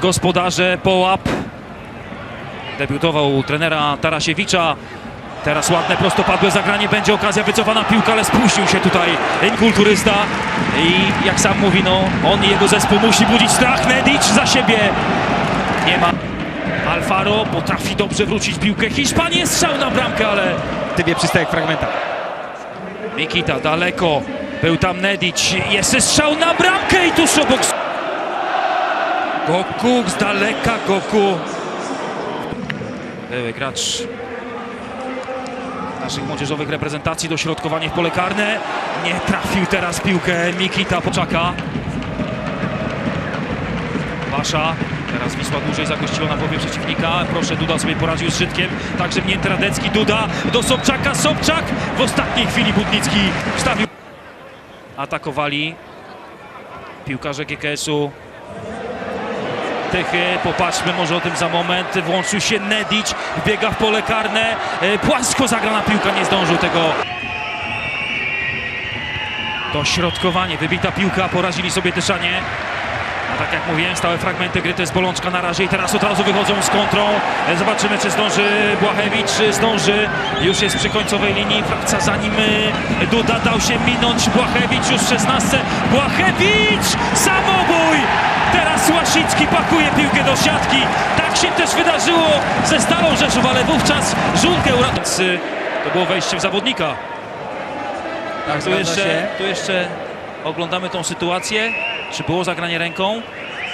gospodarze Połap. Debiutował trenera Tarasiewicza. Teraz ładne prostopadłe zagranie, będzie okazja, wycofana piłka, ale spuścił się tutaj kulturysta i jak sam mówi, no on i jego zespół musi budzić strach. Nedic za siebie nie ma. Alfaro potrafi dobrze wrócić piłkę. Hiszpanie strzał na bramkę, ale Tybie przystajek fragmenta. Mikita daleko. Był tam Nedic. Jest strzał na bramkę i tuż obok. Goku z daleka, Goku. Były gracz naszych młodzieżowych reprezentacji. Dośrodkowanie w pole karne. Nie trafił teraz piłkę Mikita Poczaka. Wasza. Teraz Wisła dłużej zagościła na głowie przeciwnika. Proszę, Duda sobie poradził z Żydkiem. Także mnięty Radecki. Duda do Sobczaka. Sobczak w ostatniej chwili Budnicki wstawił. Atakowali piłkarze GKS-u. Popatrzmy może o tym za moment. Włączył się Nedic, wbiega w pole karne. E, Płasko zagrana piłka, nie zdążył tego. Dośrodkowanie, wybita piłka, porazili sobie Tyszanie. A tak jak mówiłem, stałe fragmenty gry to jest bolączka na razie i teraz od razu wychodzą z kontrą. E, Zobaczymy, czy zdąży Błachewicz, zdąży. Już jest przy końcowej linii Frakcja, zanim e, Duda dał się minąć. Błachewicz już w 16. Błachewicz! Samobój! Teraz Łasicki pakuje piłkę do siatki. Tak się też wydarzyło ze Stalą Rzeszów, ale wówczas Żulkę uratował. To było wejście w zawodnika. Tak, Tu jeszcze, tu jeszcze oglądamy tą sytuację. Czy było zagranie ręką?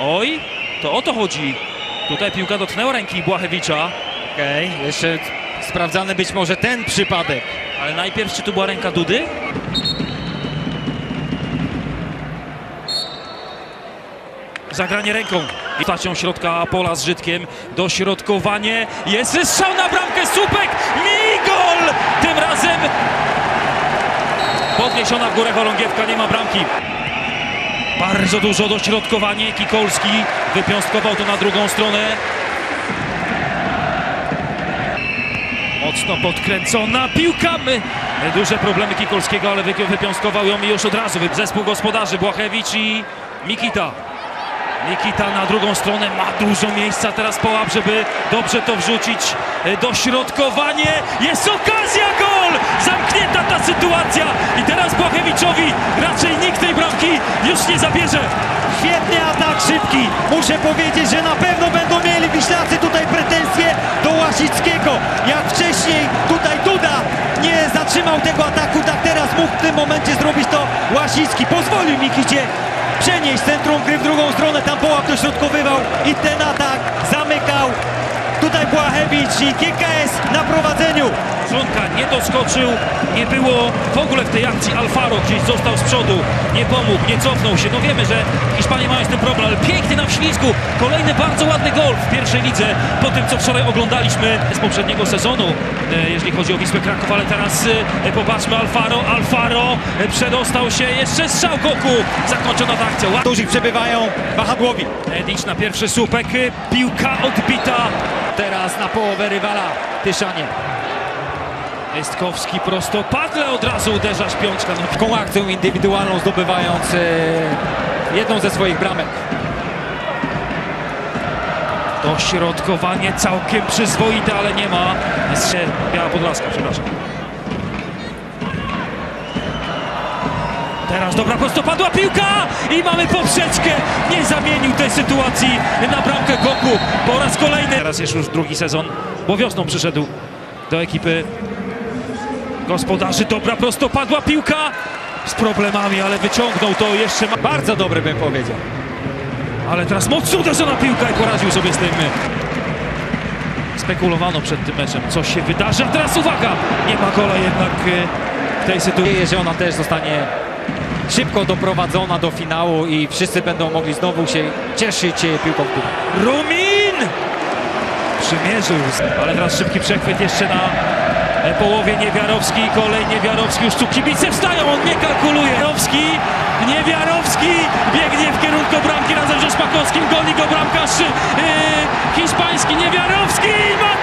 Oj, to o to chodzi. Tutaj piłka dotknęła ręki Błachewicza, Okej, jeszcze sprawdzany być może ten przypadek. ale najpierw czy tu była ręka Dudy? Zagranie ręką. I Stacją środka pola z Żydkiem. Dośrodkowanie. Jest strzał na bramkę. Słupek. Migol! Tym razem podniesiona w górę chorągiewka. Nie ma bramki. Bardzo dużo dośrodkowanie. Kikolski wypiąstkował to na drugą stronę. Mocno podkręcona piłka. Duże problemy Kikolskiego, ale wy- wypiąskował ją już od razu. Zespół gospodarzy Błachewicz i Mikita. Mikita na drugą stronę ma dużo miejsca teraz połap, żeby dobrze to wrzucić. E, Dośrodkowanie, jest okazja, gol! Zamknięta ta sytuacja i teraz Błachewiczowi raczej nikt tej bramki już nie zabierze. Świetny atak szybki. Muszę powiedzieć, że na pewno będą mieli Wiślacy tutaj pretensje do Łasickiego. Jak wcześniej tutaj Duda nie zatrzymał tego ataku, tak teraz mógł w tym momencie zrobić to Łasicki. Pozwolił Mikicie przenieść centrum gry w drugą stronę. Tam Połap dośrodkowywał i ten atak. Błachewicz i GKS na prowadzeniu. Żonka nie doskoczył, nie było w ogóle w tej akcji Alfaro gdzieś został z przodu, nie pomógł, nie cofnął się. No wiemy, że Hiszpanie mają z tym problem, ale piękny na ślizgu, kolejny bardzo ładny gol w pierwszej lidze po tym, co wczoraj oglądaliśmy z poprzedniego sezonu, e, jeżeli chodzi o Wisłę Kraków, ale teraz e, popatrzmy Alfaro, Alfaro e, przedostał się, jeszcze strzał Goku, zakończona ta akcja. Którzy przebywają wahadłowi. Edic na pierwszy słupek, piłka odbita, Teraz na połowę rywala Tyszanie. Estkowski prostopadle od razu uderza śpiączka. No, Taką akcją indywidualną zdobywając e, jedną ze swoich bramek. Dośrodkowanie całkiem przyzwoite, ale nie ma. Jest Biała Podlaska, przepraszam. Teraz dobra prostopadła piłka i mamy poprzeczkę. Nie zamienił tej sytuacji na bramkę Goku po raz kolejny. Teraz jest już drugi sezon, bo wiosną przyszedł do ekipy gospodarzy. Dobra prostopadła piłka z problemami, ale wyciągnął to jeszcze. Bardzo dobry bym powiedział. Ale teraz mocno uderzona piłka i poradził sobie z tym. Spekulowano przed tym meczem, co się wydarzy, a teraz uwaga! Nie ma gola jednak e, w tej sytuacji. Nadzieję, że ona też zostanie szybko doprowadzona do finału i wszyscy będą mogli znowu się cieszyć e, piłką w. Rumin! Przymierzył, ale teraz szybki przechwyt jeszcze na e, połowie Niewiarowski, kolej Niewiarowski, już tu kibice wstają, on nie kalkuluje. Niewiarowski, Niewiarowski biegnie w kierunku bramki razem ze Szpakowskim, goni go bramkarz e, hiszpański, Niewiarowski ma